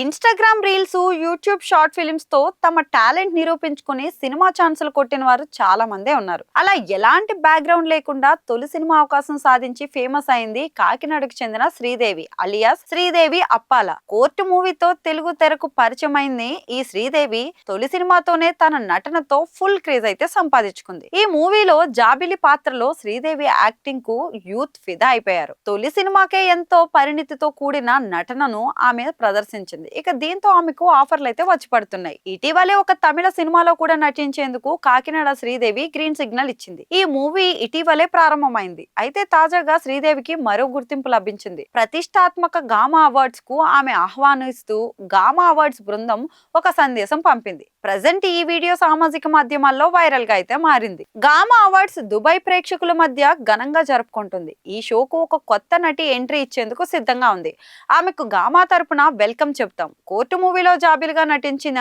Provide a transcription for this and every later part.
Instagram reels YouTube short ఫిలిమ్స్తో తమ talent నిరూపించుకుని cinema ఛాన్సులు కొట్టిన వారు చాలా మందే ఉన్నారు. అలా ఎలాంటి బ్యాక్గ్రౌండ్ లేకుండా తొలి సినిమా అవకాశం సాధించి ఫేమస్ అయింది కాకినాడకు చెందిన శ్రీదేవి అలియాస్ శ్రీదేవి అప్పాల. కోర్టు మూవీతో తెలుగు తెరకు పరిచయం అయింది ఈ శ్రీదేవి తొలి సినిమాతోనే తన నటనతో ఫుల్ క్రేజ్ అయితే సంపాదించుకుంది. ఈ మూవీలో జాబిలి పాత్రలో శ్రీదేవి యాక్టింగ్కు యూత్ ఫిదా అయిపోయారు. తొలి సినిమాకే ఎంతో పరిణితితో కూడిన నటనను ఆమె ప్రదర్శించింది. ఇక దీంతో ఆమెకు ఆఫర్లు అయితే వచ్చి పడుతున్నాయి. ఇటీవలే ఒక తమిళ సినిమాలో కూడా నటించేందుకు కాకినాడ శ్రీదేవి గ్రీన్ సిగ్నల్ ఇచ్చింది. ఈ మూవీ ఇటీవలే ప్రారంభమైంది. అయితే తాజాగా శ్రీదేవికి మరో గుర్తింపు లభించింది. ప్రతిష్టాత్మక గామా అవార్డ్స్కు ఆమె ఆహ్వానిస్తూ గామా అవార్డ్స్ బృందం ఒక సందేశం పంపింది. ప్రజెంట్ ఈ వీడియో సామాజిక మాధ్యమాల్లో వైరల్గా అయితే మారింది. గామా అవార్డ్స్ దుబాయ్ ప్రేక్షకుల మధ్య ఘనంగా జరుపుకుంటుంది. ఈ షోకు ఒక కొత్త నటి ఎంట్రీ ఇచ్చేందుకు సిద్ధంగా ఉంది. ఆమెకు గామా తరపున వెల్కమ్ చెప్తాం కోర్టు మూవీలో జాబిల్గా నటించిన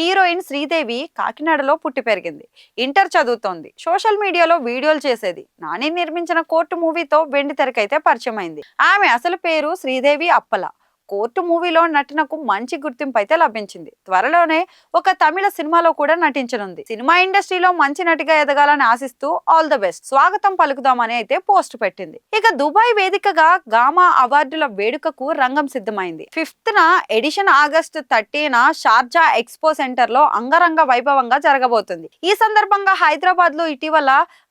హీరోయిన్ శ్రీదేవి కాకినాడలో పుట్టి పెరిగింది. ఇంటర్ చదువుతోంది. సోషల్ మీడియాలో వీడియోలు చేసేది. నాని నిర్మించిన కోర్టు మూవీతో వెండి తెరకైతే పరిచయమైంది. ఆమె అసలు పేరు శ్రీదేవి అప్పల. కోర్టు మూవీలో నటనకు మంచి గుర్తింపు అయితే లభించింది. త్వరలోనే ఒక తమిళ సినిమాలో కూడా నటించనుంది. సినిమా ఇండస్ట్రీలో మంచి నటిగా ఎదగాలని ఆశిస్తూ ఆల్ ద బెస్ట్. స్వాగతం పలుకుదామని అయితే పోస్ట్ పెట్టింది. ఇక దుబాయ్ వేదికగా గామా అవార్డుల వేడుకకు రంగం సిద్ధమైంది. ఫిఫ్త్ న edition August thirteen Sharjah expo సెంటర్లో అంగరంగ వైభవంగా జరగబోతుంది. ఈ సందర్భంగా హైదరాబాద్లో ఇటీవల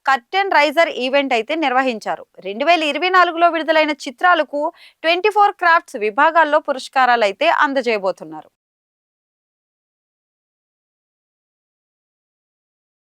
కర్టెన్ రైజర్ ఈవెంట్ అయితే నిర్వహించారు. రెండు వేల ఇరవై నాలుగులో విడుదలైన చిత్రాలకు ట్వంటీ ఫోర్ క్రాఫ్ట్స్ విభాగాల్లో పురస్కారాలు అయితే అందజేయబోతున్నారు.